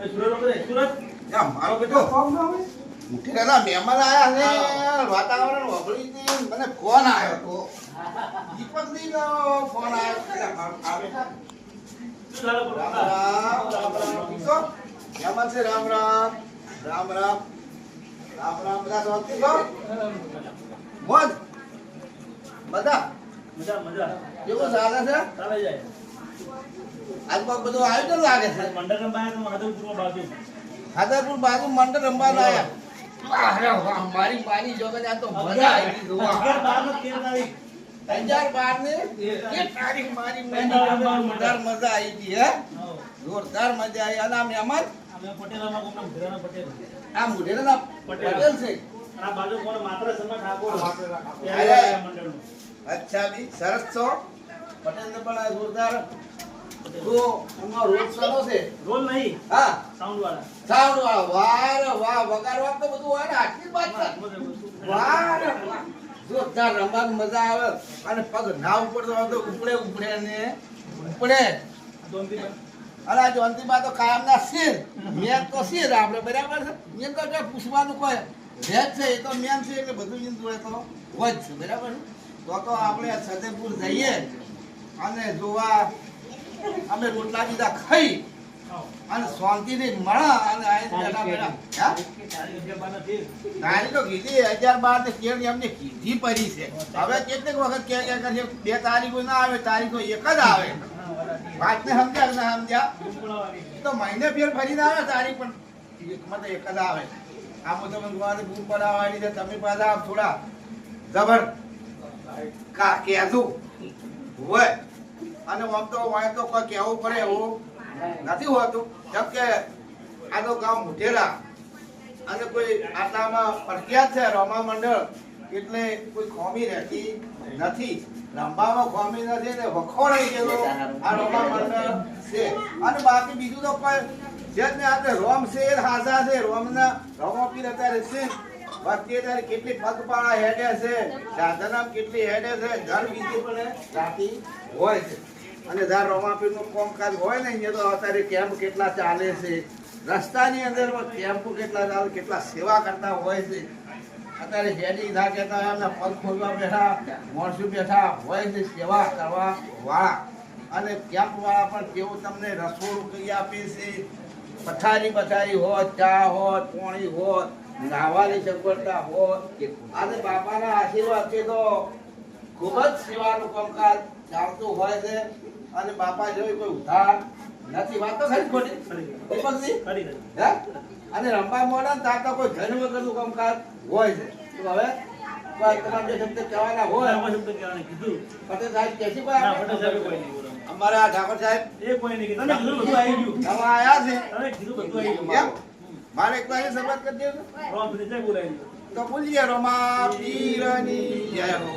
મારો બેટો. મુઠ્ઠીના મહેમાન આયા છે. વાતાવરણ વગડીથી મને ફોન આવ્યો તો. દીપકજીનો ફોન આવ્યો મહેમાન છે? રામ રામ. રામ રામ. રામ રામ બધા શાંતિ છો? મોજ? બધા મજા, મજા. કેવું ચાલે છે? ચાલે જાય. આજુબાજુ બધું આયોજન લાગે છે. મંડળ તો માધવપુરમાં બાજુ. ખાતરપુર બાજુ મંડળ રમવા લાયા મારી મારી જોગન આ તો મજા આવી ગઈ જોવા. અગિયાર, બાર ને તારીખ. હજાર બાર ને? એ. તારીખ મારી જોરદાર મજા આવી ગઈ હે? જોરદાર મજા આવી. અને આ મહેમાન? અમે પટેલામાં ગામના મુઢેરાના પટેલ. આ મુઢેરાના પટેલ. પટેલ છે. અચ્છા સરસ છો. પટેલ ને પણ જોરદાર જો એમનો રોજ ચાલો છે. રોલ નહીં. હા. સાઉન્ડ વાળા સાઉન્ડ વાળો વાહ વાહ વગાડવા તો બધું હોય ને આટલી વાત. જોરદાર રમવાની મજા આવે. અને પગ ના તો ઉપડે ઉપડે ને ઉપડે. અરે આ જોનતીબા તો કાયમના શિર. મેન તો શિર આપણે બરાબર છે. મેન તો પૂછવાનું કોઈ ભેદ છે એ તો મેન છે એટલે બધું ઈન જોડે તો હોય જ છે. બરાબર તો તો આપણે સદેપુર જઈએ અને જોવા અમે રોટલા બીજા ખાઈ. અને શાંતિથી મળા અને બેઠા બેઠા. તારી તો. કીધી હજાર બાર ને કેળ એમને કીધી પડી છે. હવે કેટલીક વખત કે કે કરશે બે તારીખો ના આવે તારીખો એક જ આવે. વાતને સમજ્યા ના સમજ્યા? તો મહિને ફેર ફરીને આવે તારીખ પણ તો એક જ આવે. આ બધો તમારે ગુમ પડાવવાની છે તમે પાછા થોડા. જબર. કા કહેજો. હોય. અને આમ તો હોય તો પડે એવું નથી હોતું. કેમ કે આ તો ગામ મુઠેરા અને કોઈ આટલામાં પ્રખ્યાત છે રમા મંડળ એટલે કોઈ ખોમી રહેતી નથી. રંબામાં ખોમી નથી ને વખોડાઈ ગયેલો આ રમા મંડળ છે. અને બાકી બીજું તો કોઈ જે ને આપણે રોમ છે એ હાજા છે. રોમના રોમોપીર અત્યારે છે. બાકી ત્યારે કેટલી પગપાળા હેડે છે. સાધનામ કેટલી હેડે છે. ઘર બીજી પણ રાતી હોય છે. અને ધાર રોમાપીરનું કામકાજ હોય ને, અહીંયા તો અત્યારે કેમ્પ કેટલા ચાલે છે. રસ્તાની અંદર કેમ્પો કેટલા ચાલે, કેટલા સેવા કરતા હોય છે. અત્યારે હેડી ના કહેતા એમના પગ ખોલવા બેઠા, માણસો બેઠા હોય છે, સેવા કરવા વાળા. અને કેમ્પ વાળા પણ કેવું તમને રસોડું કરી આપે છે. પથારી પથારી હોત, ચા હોત, પોણી હોત, નાહવાની સગવડતા હોત. અને બાપાના આશીર્વાદથી તો ખૂબ જ સેવાનું કામકાજ ચાલતું હોય છે. અને બાપા જેવી કોઈ ઉધાર નથી વાત તો ખરી ખોટી. હે? અને રંબા મોડા ને તાતા કોઈ ઘર વગરનું કામકાજ હોય છે. તો હવે કહેવાના હોય. પટેલ સાહેબ એ કોઈ અમારા ઠાકોર નવા આયા છે? એમ મારે એક વાર શરૂઆત કરી દેજો તો બોલીએ રોમા પીરની જય હો